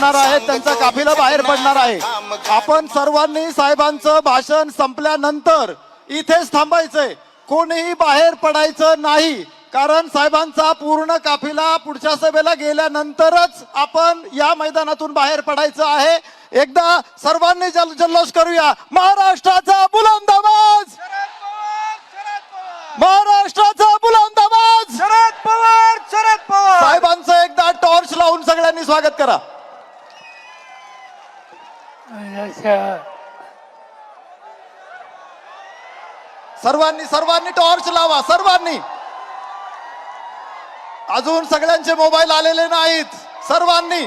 पडणार आहेत त्यांचा काफिला बाहेर पडणार आहे. आपण सर्वांनी साहेबांचं भाषण संपल्यानंतर इथेच थांबायचंय. कोणीही बाहेर पडायचं नाही कारण साहेबांचा पूर्ण काफिला पुढच्या सभेला गेल्यानंतरच आपण या मैदानातून बाहेर पडायचं आहे. एकदा सर्वांनी जल जल्लोष करूया. महाराष्ट्राचा बुलंद आवाज! महाराष्ट्राचा बुलंद आवाज! शरद पवार शरद पवार! साहेबांचं एकदा टॉर्च लावून सगळ्यांनी स्वागत करा. सर्वांनी सर्वांनी टॉर्च लावा सर्वांनी. अजून सगळ्यांचे मोबाईल आलेले नाहीत. सर्वांनी.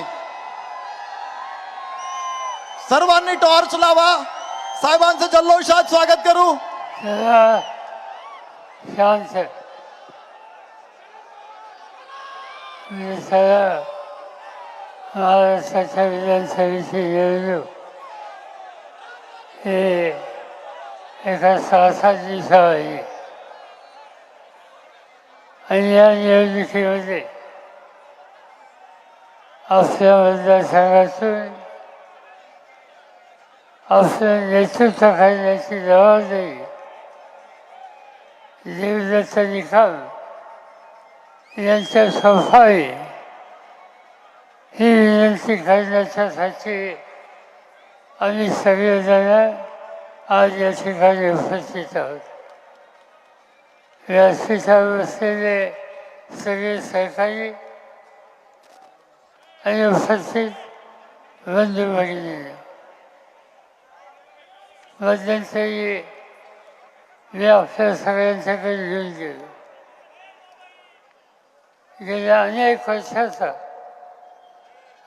सर्वांनी टॉर्च लावा. साहेबांचं जल्लोषात स्वागत करू. सदा शांत मी महाराष्ट्राच्या विधानसभेची निवडणूक हे एका साहसाची सवयी आणि या निवडणुकीमध्ये आपल्या मतदारसंघातून आपलं नेतृत्व करण्याची जबाबदारी देवदत्त निकम यांच्या सोफावी ही विनंती करण्याच्यासाठी आणि सगळेजण आज या ठिकाणी उपस्थित आहोत. व्यासपीठावर बसलेले सगळे सहकारी आणि उपस्थित बंधू भगिनी मध्यंतरी मी आपल्या सगळ्यांच्याकडे घेऊन गेलो. गेल्या अनेक वर्षाचा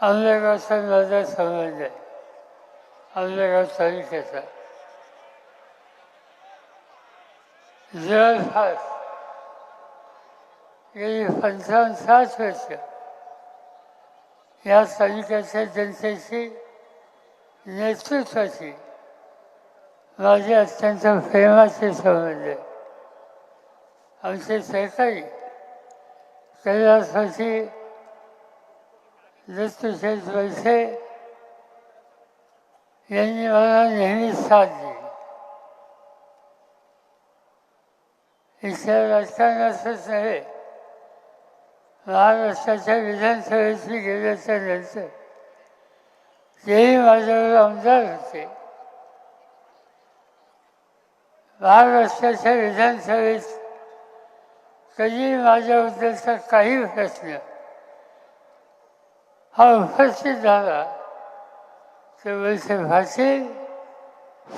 आंबेगावचा माझा संबंध आहे. आंबेगाव तालुक्याचा जवळपास गेली पंचावन्न सात वर्ष या तालुक्याच्या जनतेशी नेतृत्वाशी माझे अत्यंत प्रेमाचे संबंध आमचे सहकारी कैलासवासी दत्तशेठ वैसे यांनी मला नेहमी साथ दिली इथल्या राजकारणातच नव्हे महाराष्ट्राच्या विधानसभेची गेल्याच्यानंतर तेही माझ्यावर आमदार होते महाराष्ट्राच्या विधानसभेत कधी माझ्याबद्दलचा काही प्रश्न हा उपस्थित झाला तर वैसे भाषे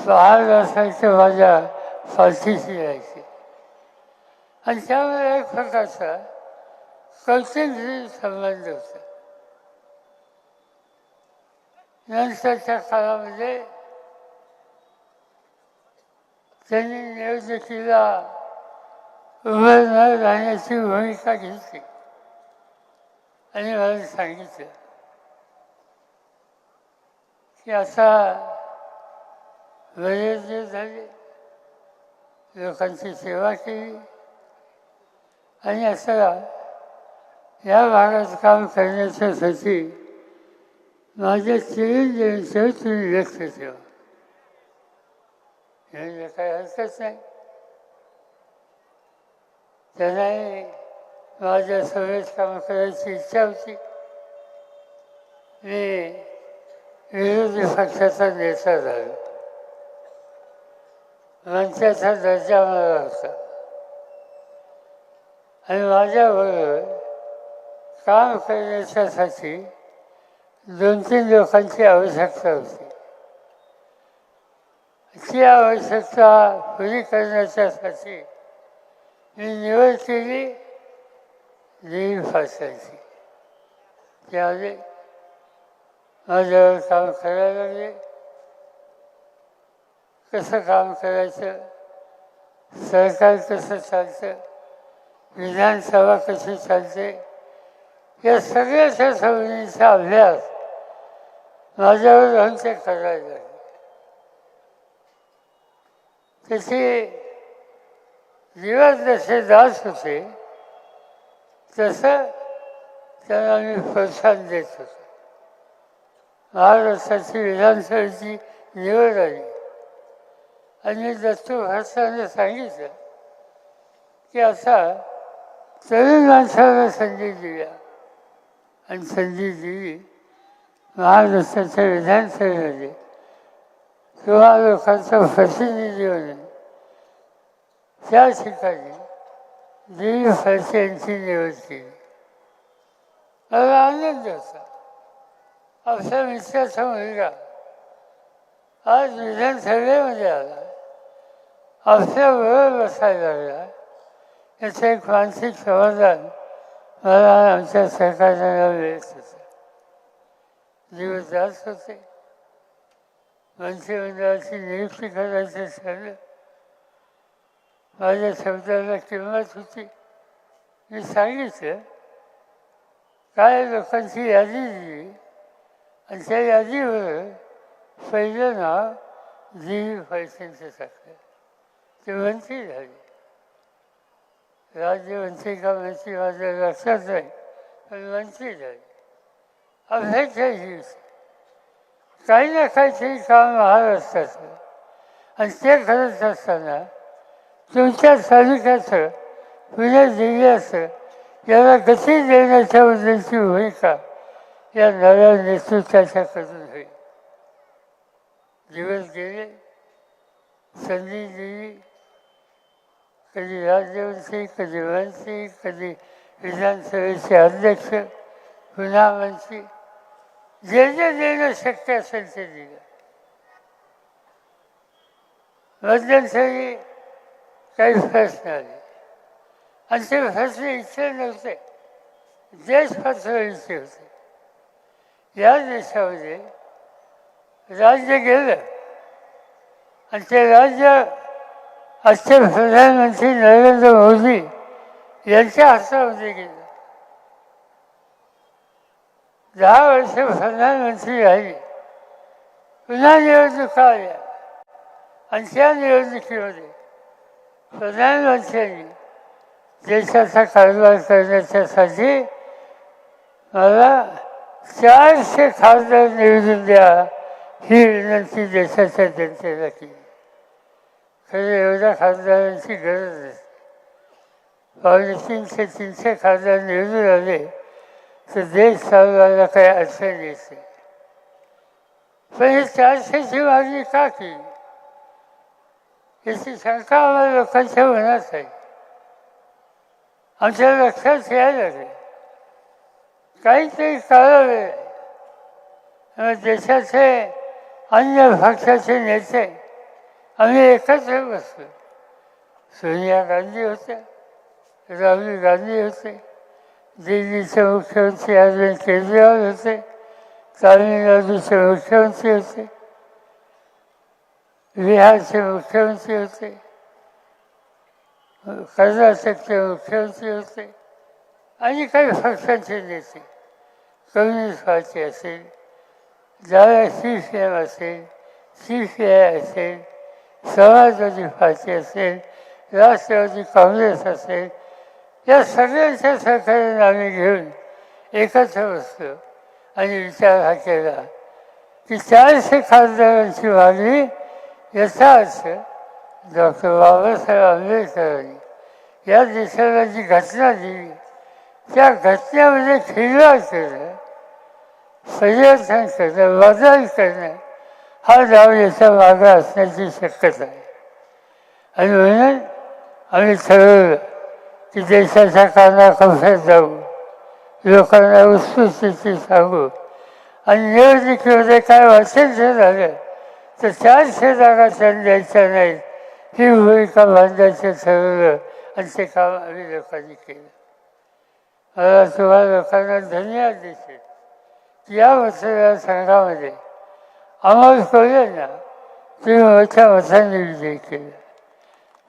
पहाड असायचं माझ्या फाशीशी राहायचे आणि त्यामुळे एक प्रकारचा कौटुंबिक संबंध होता. नंतरच्या काळामध्ये त्यांनी निवडणुकीला उभं न राहण्याची भूमिका घेतली आणि मला सांगितलं. की आता बरेच दिवस झाले लोकांची सेवा केली आणि आता या भागात काम करण्याच्यासाठी माझ्या चिरंजीवींचं तुम्ही व्यक्त ठेवा. म्हणजे काही हरकत नाही. त्यांनाही माझ्या सभेत काम करायची इच्छा होती. मी विरोधी पक्षाचा नेता झाला. मंचाचा दर्जा मला होता. आणि माझ्याबरोबर काम करण्याच्यासाठी दोन तीन लोकांची आवश्यकता होती. ती आवश्यकता पुरी करण्याच्यासाठी मी निवड केली देवी फासायची. त्यावेळी माझ्यावर काम करायला लागले. कसं काम करायचं? सरकार कसं चालतं? विधानसभा कशी चालते? या सगळ्याच्या सवयींचा अभ्यास माझ्यावर राहून ते करायला लागले. त्याचे दिवस जसे दास होते तसं त्यांना मी प्रोत्साहन देत होतो. महाराष्ट्राची विधानसभेची निवड आली आणि दत्तू भाषाने सांगितलं की असा तरुण माणसाला संधी दिल्या. आणि संधी दिली महाराष्ट्राच्या विधानसभेमध्ये किंवा लोकांचा प्रतिनिधी म्हणून त्या ठिकाणी दिलीप फडसे यांची निवड केली. मला आनंद होता. आपल्या मित्राचा मुलगा. आज विधानसभेमध्ये म्हणजे आला. आपल्या बरोबर बसायला लागला. याचं एक मानसिक समाधान मला आमच्या सरकारला मिळत होतं. दिवस जात होते. मंत्रिमंडळाची नियुक्ती करायचं ठरलं माझ्या शब्दाला किंमत होती. मी सांगितलं. काय लोकांची यादी दिली. त्या यादीवर पहिलं नाव जी पैशांचं टाकलं ते मंत्री झाले. राज्यमंत्री का मंत्री माझ्या लक्षात नाही पण मंत्री झाले. अभ्याच्या दिवस काही ना काहीतरी काम महाराष्ट्राचं आणि ते करत असताना तुमच्या तालुक्याचं पुणे जिल्ह्याचं याला गती देण्याच्या बद्दलची भूमिका या नव्या नेतृत्वाच्याकडून होईल. दिवस गेले संधी दिली कधी राज्यमंत्री कधी मंत्री कधी विधानसभेचे अध्यक्ष पुन्हा मंत्री जे जे देणं शक्य असेल ते दिलं. मध्यंतरी काही प्रश्न आले. आणि ते फसले इच्छे नव्हते देश पातळीचे होते. या देशामध्ये राज्य गेलं. आणि ते राज्य आजचे प्रधानमंत्री नरेंद्र मोदी यांच्या हातामध्ये गेलं. दहा वर्ष प्रधानमंत्री राहिले. पुन्हा निवडणुका आल्या. आणि त्या निवडणुकीमध्ये प्रधानमंत्र्यांनी देशाचा कारभार करण्याच्यासाठी मला चारशे खासदार निवडून द्या ही विनंती देशाच्या जनतेला केली. खरं एवढ्या खासदारांची गरज नाही पावणे तीनशे तीनशे खासदार निवडून आले तर देश चालवायला काही अडचण येते. पण हे चारशेची मागणी का केली? याची शंका आम्हाला लोकांच्या मनात आहे. आमच्या लक्षात यायला लागले. काहीतरी चालवले देशाचे अन्य पक्षाचे नेते आम्ही एकत्र बसलो. सोनिया गांधी होत्या राहुल गांधी होते दिल्लीचे मुख्यमंत्री अरविंद केजरीवाल होते तामिळनाडूचे मुख्यमंत्री होते बिहारचे मुख्यमंत्री होते कर्नाटकचे मुख्यमंत्री होते आणि काही संस्थांचे नेते कम्युनिस्ट पार्टी असेल डाव्या सी सी एम असेल सी पी आय असेल समाजवादी पार्टी असेल राष्ट्रवादी काँग्रेस असेल या सगळ्यांच्या सहकार्याने आम्ही घेऊन एकत्र बसलो आणि विचार हा केला की चारशे खासदारांची मागणी याचा अर्थ डॉक्टर बाबासाहेब आंबेडकरांनी या देशाला जी घटना दिली त्या घटनेमध्ये खिलवाड करणं परिवर्तन करणं बदल करणं हा डाव याच्या मागा असण्याची शक्यता आहे. आणि म्हणून आम्ही ठरवलं की देशाच्या कानाकोपऱ्यात जाऊ. लोकांना उत्सुकतेची सांगू. आणि निवडणुकीमध्ये काय वाचन जर झालं तर त्याच जागा त्यांना द्यायच्या नाहीत. ही भूमिका बांधायचं ठरवलं आणि ते काम आम्ही लोकांनी केलं. मला लोकांना धन्यवाद देते की या मतदारसंघामध्ये अमोल कोल्हेंना तुम्ही मोठ्या मतांनी विजयी केलं.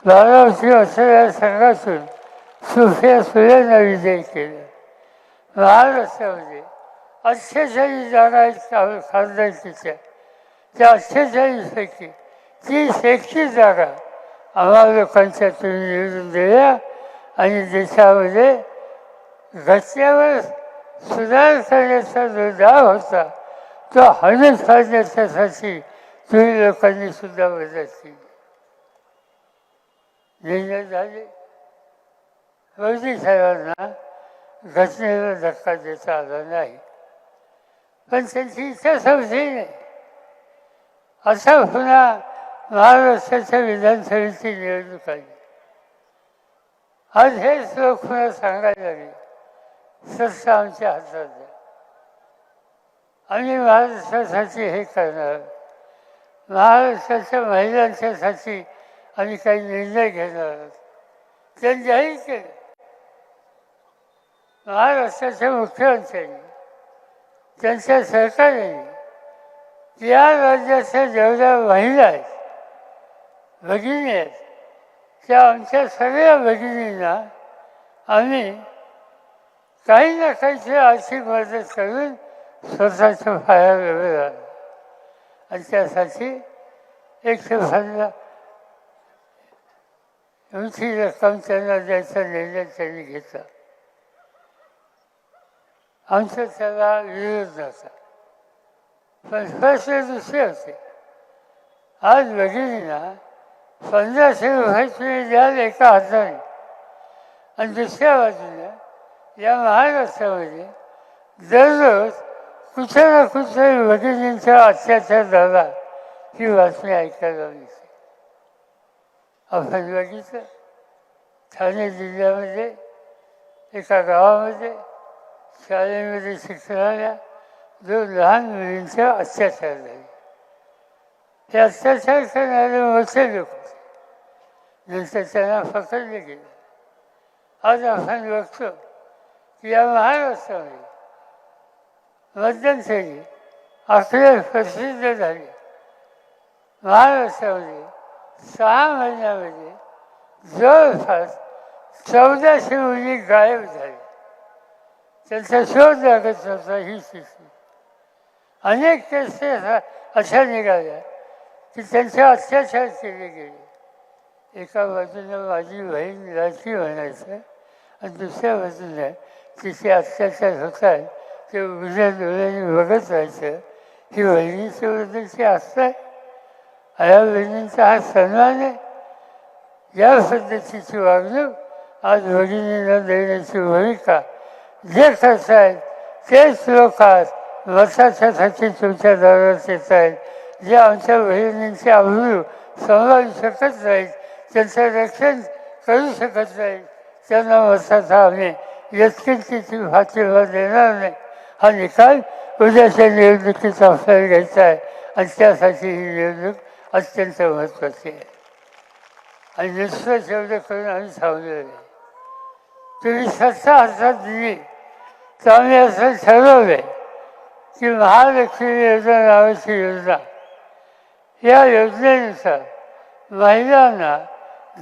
बारामती मतदारसंघातून सुफिया सुलेंना विजय केला. महाराष्ट्रामध्ये अठ्ठेचाळीस जागा आहेत खासदारकीच्या त्या अठ्ठेचाळीसपैकी तीस एकतीस जागा आम्हाला लोकांच्या तुम्ही निवडून दिल्या आणि देशामध्ये घटल्यावर सुधार करण्याचा जो डाव होता तो हजर साधण्याच्यासाठी तुम्ही लोकांनी सुद्धा मदत केली. निर्णय झाले. मोदी साहेबांना घटनेला धक्का देता आला नाही. पण त्यांची इच्छा समजली नाही. असा पुन्हा महाराष्ट्राच्या विधानसभेची निवडणूक आली. आज हेच लोक पुन्हा सांगायला लागले. सत्ता आमच्या हातात आहे आम्ही महाराष्ट्रासाठी हे करणार. महाराष्ट्राच्या महिलांच्यासाठी आम्ही काही निर्णय घेणार. आहोत त्यांनी जाहीर केलं. महाराष्ट्राच्या मुख्यमंत्र्यांनी त्यांच्या सरकारने या राज्याच्या जेवढ्या महिला आहेत भगिनी आहेत त्या आमच्या सगळ्या भगिनींना आम्ही काही ना काहीतरी आर्थिक मदत करून स्वतःचा फायदा उभे आणि त्यासाठी एकशे पन्नास उंची रक्कम त्यांना द्यायचा निर्णय त्यांनी घेतला. आमचा त्याला विरोध नव्हता पण स्पष्ट दुसरे होते. आज भगिनींना पंधराशे रुपये तुम्ही द्याल एका हाताने. आणि दुसऱ्या बाजूने या महाराष्ट्रामध्ये दररोज कुठे ना कुठे भगिनींचा अत्याचार झाला ही बातमी ऐकायला मिळते आपण बघितलं ठाणे जिल्ह्यामध्ये एका गावामध्ये शाळेमध्ये शिक्षणाला दोन लहान मुलींचा अत्याचार झाले ते अत्याचार करणारे मोठे लोक होते नंतर त्यांना पकडले गेले आज आपण बघतो की या महाराष्ट्रामध्ये मध्यंतरी आपले प्रसिद्ध झाले. महाराष्ट्रामध्ये सहा महिन्यामध्ये जवळपास चौदाशे मुली गायब झाले. त्यांचा शोध लागत नव्हता ही स्थिती अनेक केसेस अशा निघाल्या की त्यांचे अत्याचार केले गेले. एका बाजूला माझी बहीण राशी म्हणायचं आणि दुसऱ्या बाजूला तिचे अत्याचार होत आहे ते उघड्या डोळ्याने बघत राहायचं. ही बहिणीच्या बद्दलची आस्था आहे. आया बहिणींचा हा सन्मान आहे. या पद्धतीची वागणूक आज भगिनींना देण्याची भूमिका. जे खर्च आहेत तेच लोक आज मताच्यासाठी तुमच्या दारात येत आहेत. जे आमच्या बहिणींचे अवलू सांभाळू शकत नाहीत त्यांचं रक्षण करू शकत नाहीत. त्यांना वर्षाचा आम्ही व्यक्तींची फातीला देणार नाही. हा निकाल उद्याच्या निवडणुकीचा आपल्याला घ्यायचा आहे. आणि त्यासाठी ही निवडणूक अत्यंत महत्त्वाची आहे. आणि दुसरं तेवढं करून आम्ही थांबलेलं नाही तुम्ही सत्ता हातात दिली तर आम्ही असं ठरवलं की महालक्ष्मी योजना नावाची योजना. या योजनेनुसार महिलांना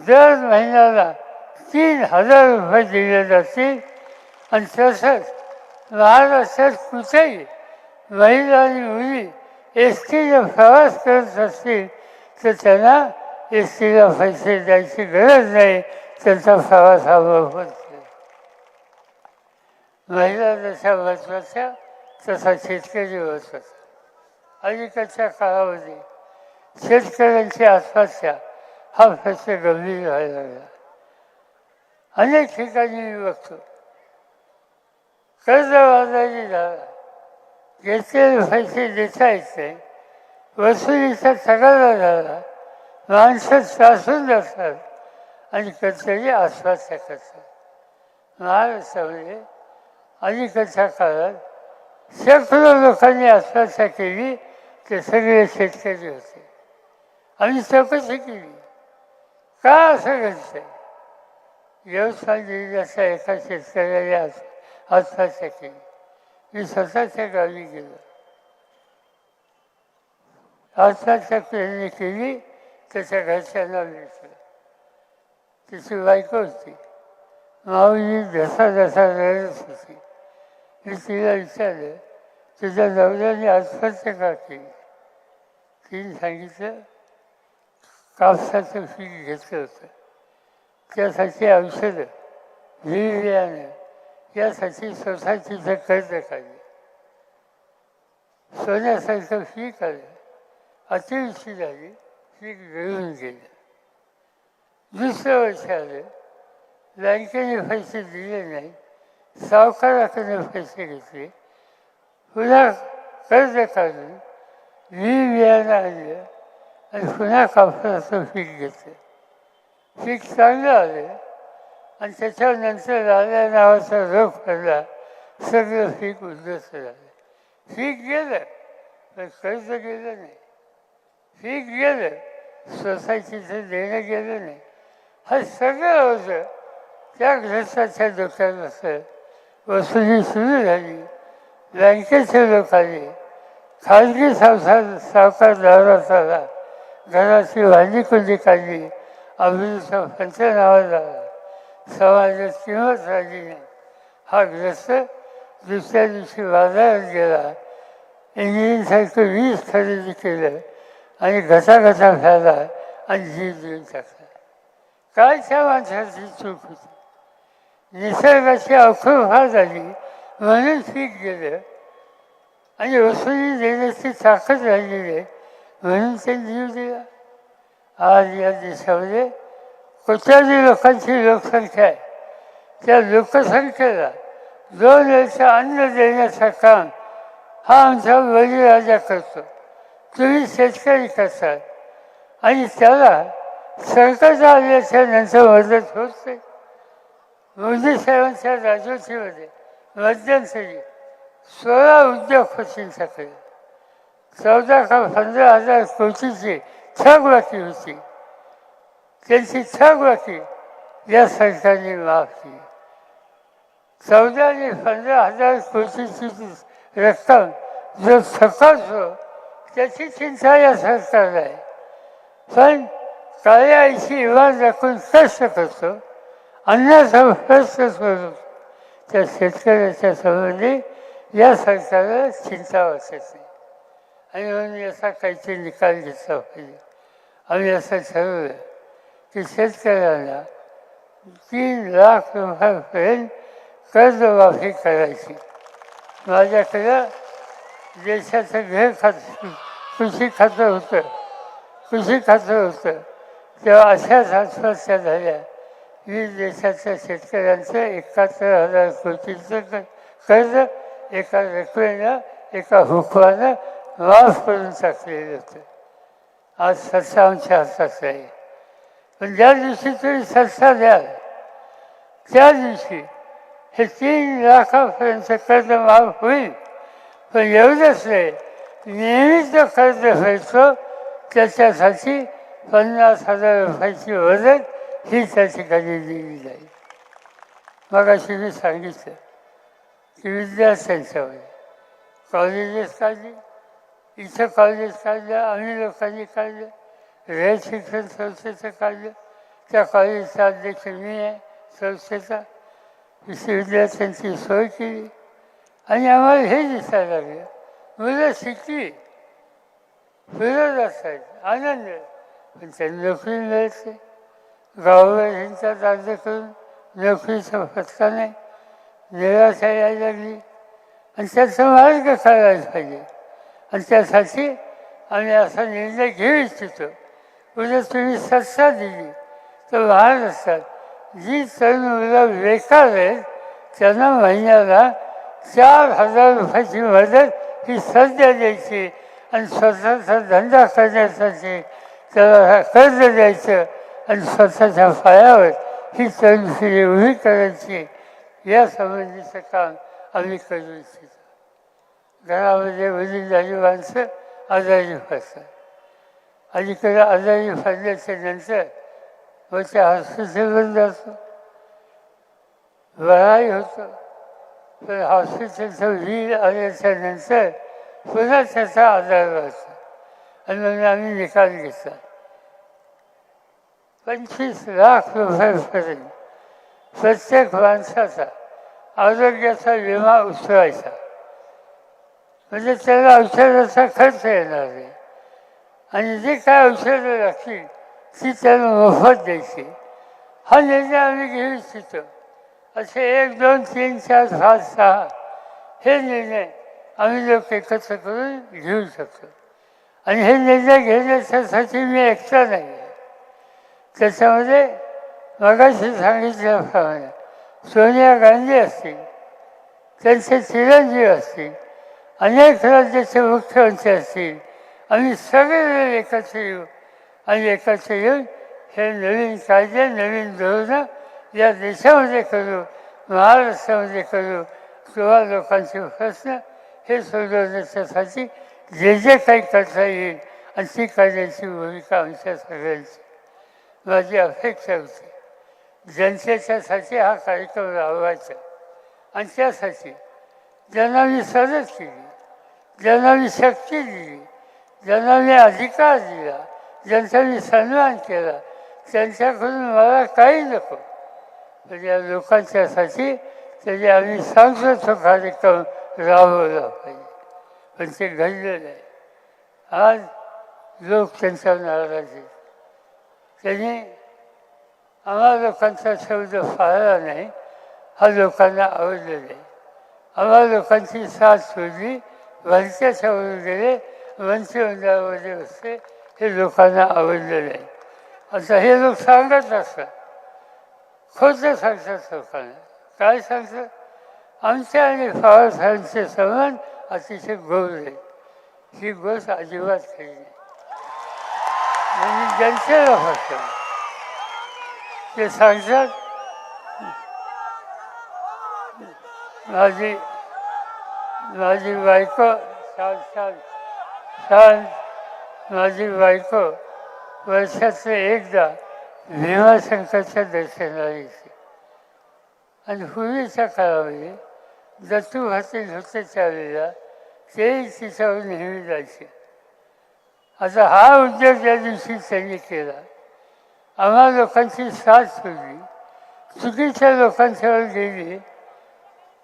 दर महिन्याला तीन हजार रुपये दिले जातील आणि तसंच महाराष्ट्रात कुठेही महिला आणि मुली एस टीने प्रवास करत असतील तर त्यांना एस टीला पैसे द्यायची गरज नाही. त्यांचा प्रवास हा मोफत महिला जशा महत्त्वाच्या तसा शेतकरी महत्त्वाचा अलीकडच्या काळामध्ये शेतकऱ्यांची आत्महत्या हा प्रश्न गंभीर व्हायला लागला. अनेक ठिकाणी मी बघतो कर्जबाजारी झाला घेतलेले पैसे देता येत नाही वसुलीचा तगादा झाला. माणसं त्रासून जातात आणि कधीतरी आत्महत्या करतात महाराष्ट्रामध्ये अलीकडच्या काळात शेकडो लोकांनी आश्वासा केली ते सगळे शेतकरी होते. आम्ही चौकशी केली. का असं घडतं व्यवसाय जिल्ह्याच्या एका शेतकऱ्याला आज केली मी स्वतःच्या गावी गेलो. आत्महत्या त्यांनी केली त्याच्या घरच्यांना भेटलं. तिची बायको होती. माऊली जसा जसा रडत होती. मी तिला विचारलं तुझ्या नवऱ्याने आत्महत्या का केली? तिने सांगितलं कापसाचं पीक घेतलं होतं. त्यासाठी औषधं बियाणं यासाठी स्वतःची कर्ज काढले सोन्यासारखं पीक आलं अतिवृष्टी झाली पीक गळून गेलं. दुसरं वर्ष आलं बँकेने पैसे दिले नाही सावकाराकडे पैसे घेतले. पुन्हा कर्ज काढून वी बियाणं आणलं आणि पुन्हा कापसाचं पीक घेतलं. पीक चांगलं आले आणि त्याच्यानंतर राजा नावाचा रोग पडला सगळं पीक उद्ध्वस्त झालं. पीक गेलं पण कर्ज गेलं नाही. पीक गेलं सोसायटीचं देणं गेलं नाही. हा सगळं होतं. त्या ग्रस्ताच्या दुकानाचं वसुली सुरू झाली. बँकेचे लोक आले खाजगी संसार सावकार दारात आला घराची भाजी कुंडी काढली. अभिनेता पंचनामा झाला समाजात किंमत राहिली नाही हा ग्रस्त दुसऱ्या दिवशी बाजारात गेला इंजिनसारखं वीज खरेदी केलं आणि घसाघसा खायला आणि जीव देऊन टाकला काय त्या माणसाची चूक होती निसर्गाची अवखळ फार झाली म्हणून पीक गेलं आणि वसुली देण्याची ताकद राहिली म्हणून ते जीव दिला आज या देशामध्ये कोट्याधी लोकांची लोकसंख्या आहे. त्या लोकसंख्येला दोन वेळचं अन्न देण्याचं काम हा आमचा बळीराजा करतो. तुम्ही शेतकरी करतात आणि त्याला सरकारचा आल्याच्यानंतर मदत होत. नाही मोदी साहेबांच्या राजवटीमध्ये मध्यंतरी सोळा उद्योग होतील सकाळी चौदा का पंधरा हजार कोटीची थकबाकी होती. त्यांची थकबाकी या सरकारने माफ केली. चौदा आणि पंधरा हजार कोटीची रक्कम जो थकवतो त्याची चिंता या सरकारला आहे. पण काळ्या आईची इमान राखून कष्ट करतो अन्नाचा प्रश्न सोडतो त्या शेतकऱ्याच्या संबंधी या सरकारला चिंता वाटत नाही. आणि म्हणून याचा काहीतरी निकाल घेतला पाहिजे. आम्ही असं ठरवलं की शेतकऱ्यांना तीन लाख रुपयापर्यंत कर्जमाफी करायची. माझ्याकडं देशाचं घर खातं कृषी खातं होतं. कृषी खातं होतं. तेव्हा अशाच आत्महत्या झाल्या. वीस देशाच्या शेतकऱ्यांचं एकाहत्तर हजार कोटीचं कर्ज एका रकमेनं एका हुकमानं माफ करून टाकलेलं होतं. आज सत्ता आमच्या हातात आहे पण ज्या दिवशी तुम्ही सत्ता द्याल त्या दिवशी हे तीन लाखापर्यंत कर्ज माफ होईल. पण एवढंच नाही नेहमीच जो कर्ज व्हायचं त्याच्यासाठी पन्नास हजार रुपयाची मदत ही त्या ठिकाणी दिली जाईल. मग अशी मी सांगितलं की विद्यार्थ्यांच्यामध्ये कॉलेजेस काढली. इथं कॉलेज काढलं आम्ही लोकांनी काढलं रयत शिक्षण संस्थेचं काढलं त्या कॉलेजचा अध्यक्ष मी आहे संस्थेचा. विश्वविद्यार्थ्यांची सोय केली. आणि आम्हाला हे दिसायला लागलं. मुलं शिकली. फिरत असतात आनंद पण त्यांनी नोकरी मिळते नाही गावोगावींचाच अर्ज करून नोकरीचा फटका नाही. निराशा यायला लागली. आणि त्याचा मार्ग काढायला पाहिजे. आणि त्यासाठी आम्ही असा निर्णय घेऊ इच्छितो उद्या तुम्ही सत्ता दिली तर महाराष्ट्रात जी तरुण मुलं बेकार आहेत त्यांना महिन्याला चार हजार रुपयाची मदत ही सध्या द्यायची आणि स्वतःचा धंदा करण्यासाठी त्याला कर्ज द्यायचं आणि स्वतःच्या पायावर ही तरुण फिरी उभी करायची. या संबंधीचं काम आम्ही करू इच्छितो. घरामध्ये वडीलधारी माणसं आजारी पडतात अलीकडे आजारी पडल्याच्या नंतर मग हॉस्पिटल बंद जातो बराही होतो. पण हॉस्पिटलचं वीर आल्याच्यानंतर पुन्हा त्याचा आजार वाढतो. आणि म्हणून आम्ही निकाल घेतला पंचवीस लाख रुपयापर्यंत प्रत्येक माणसाचा आरोग्याचा विमा उचलायचा. म्हणजे त्याला औषधाचा खर्च येणार नाही आणि जी काय औषधं लागतील ती त्याला मोफत द्यायची. हा निर्णय आम्ही घेऊ इच्छितो असे एक दोन तीन चार पाच सहा हे निर्णय आम्ही लोक एकत्र करून घेऊ शकतो. आणि हे निर्णय घेण्याच्यासाठी मी एकटा नाही आहे. त्याच्यामध्ये मगाशी सांगितल्याप्रमाणे सोनिया गांधी असतील त्यांचे चिरंजीव असतील अनेक राज्याचे मुख्यमंत्री असतील. आम्ही सगळे एकत्र येऊ. आणि एकत्र येऊन हे नवीन कायदे नवीन धोरणं या देशामध्ये करू महाराष्ट्रामध्ये करू. किंवा लोकांचे प्रश्न हे सोडवण्याच्यासाठी जे जे काही करता येईल आणि ती करण्याची भूमिका आमच्या सगळ्यांची. माझी अपेक्षा होती जनतेच्यासाठी हा कार्यक्रम राबवायचा. आणि त्यासाठी ज्यांना मी मदत केली. ज्यांना शक्ती दिली. ज्यांना अधिकार दिला. ज्यांचा मी सन्मान केला. त्यांच्याकडून मला काही नको. तर या लोकांच्यासाठी त्याने आम्ही सांगतो तो कार्यक्रम राबवला पाहिजे. पण ते घडलं नाही. आज लोक त्यांच्या नाराज आहेत. त्यांनी आम्हा लोकांचा शब्द पाळला नाही. हा लोकांना आवडलं नाही. आम्हा लोकांची साथ सोडली वरच्याच्यावरून गेले मंत्रिमंडळामध्ये असते हे लोकांना आवडलं नाही आता हे लोक सांगत असतात. खोटं सांगतात लोकांना काय सांगतात आमच्या आणि पवार संबंध अतिशय गोड आहे ही गोष्ट अजिबात खरी नाही. म्हणजे जनतेला फक्त ते सांगतात. माझी माझी बायको सात सात सात माझी बायको वर्षाचं एकदा भीमाशंकरच्या दर्शनाला येते. आणि पूर्वीच्या काळामध्ये दत्तू भातील होते त्यावेळेला तेही तिच्यावर नेहमी जायचे. आता हा उद्योग ज्या दिवशी त्यांनी केला. आम्हा लोकांची साथ सोडली. चुकीच्या लोकांच्यावर गेली.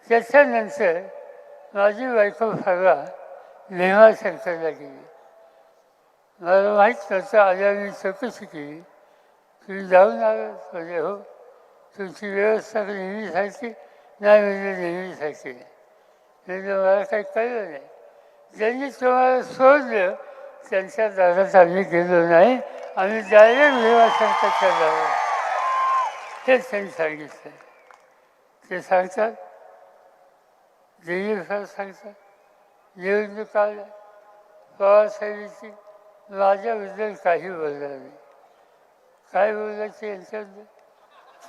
त्याच्यानंतर माझी बायको फरवा भीमाशंकरला गेली मला माहीत नव्हतं आल्या मी चौकशी केली तुम्ही जाऊन आलो म्हणजे हो. तुमची व्यवस्था नेहमीसारखी नाही म्हणजे नेहमीसारखी नाही म्हणजे मला काही कळलं नाही. ज्यांनी तुम्हाला सोडलं त्यांच्या दारात आम्ही गेलो नाही. आम्ही डायरेक्ट भीमाशंकरच्या दारात. हेच त्यांनी सांगितलं. ते सांगतात दिलीप सर सांगतात निवडणूक आल्या पवारसाहेबांची माझ्याबद्दल काही बोलणार नाही काय बोलायचं यांच्याबद्दल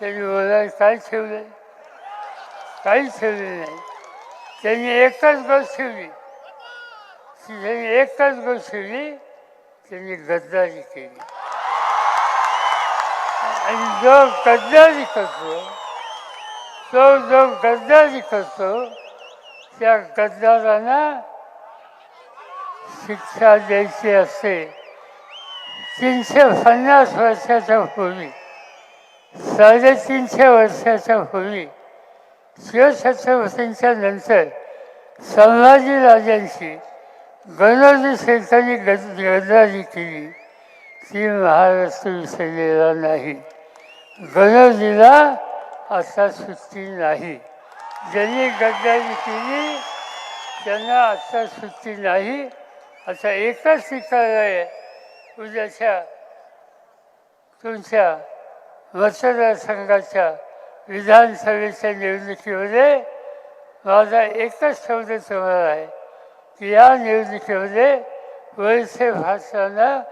त्यांनी बोलायला काय ठेवलं? काहीच ठेवले नाही. त्यांनी एकच गोष्ट ठेवली. ती त्यांनी एकच गोष्ट ठेवली. त्यांनी गद्दारी केली. आणि जो गद्दारी करतो तो जो गद्दारी करतो त्या गद्दारांना शिक्षा द्यायची असते. तीनशे पन्नास वर्षाच्या पूर्वी साडेतीनशे वर्षाच्या पूर्वी शिवछत्रपतींच्या नंतर संभाजीराजांची गणोजी शेठांनी गद गद्दारी केली. ती महाराष्ट्र विसरलेला नाही. गणोजीला आता सुट्टी नाही. ज्यांनी गद्दारी केली त्यांना आता सुट्टी नाही. आता एकच ठिकाण आहे. उद्याच्या तुमच्या मतदारसंघाच्या विधानसभेच्या निवडणुकीमध्ये माझा एकच शब्द तुम्हाला आहे की या निवडणुकीमध्ये वैसे भाषांना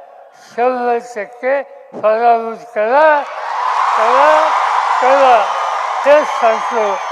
शंभर टक्के पराभूत करा. करा करा. तेच सांगतो.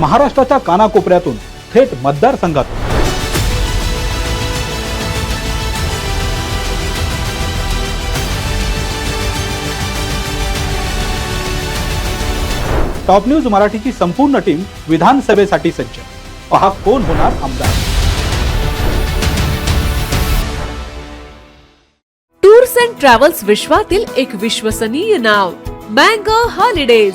महाराष्ट्राच्या कानाकोपऱ्यातून थेट मतदारसंघात टॉप न्यूज मराठीची संपूर्ण टीम विधानसभेसाठी सज्ज. पहा कोण होणार आमदार. टूर्स अँड ट्रॅव्हल्स विश्वातील एक विश्वसनीय नाव मँगो हॉलिडेज.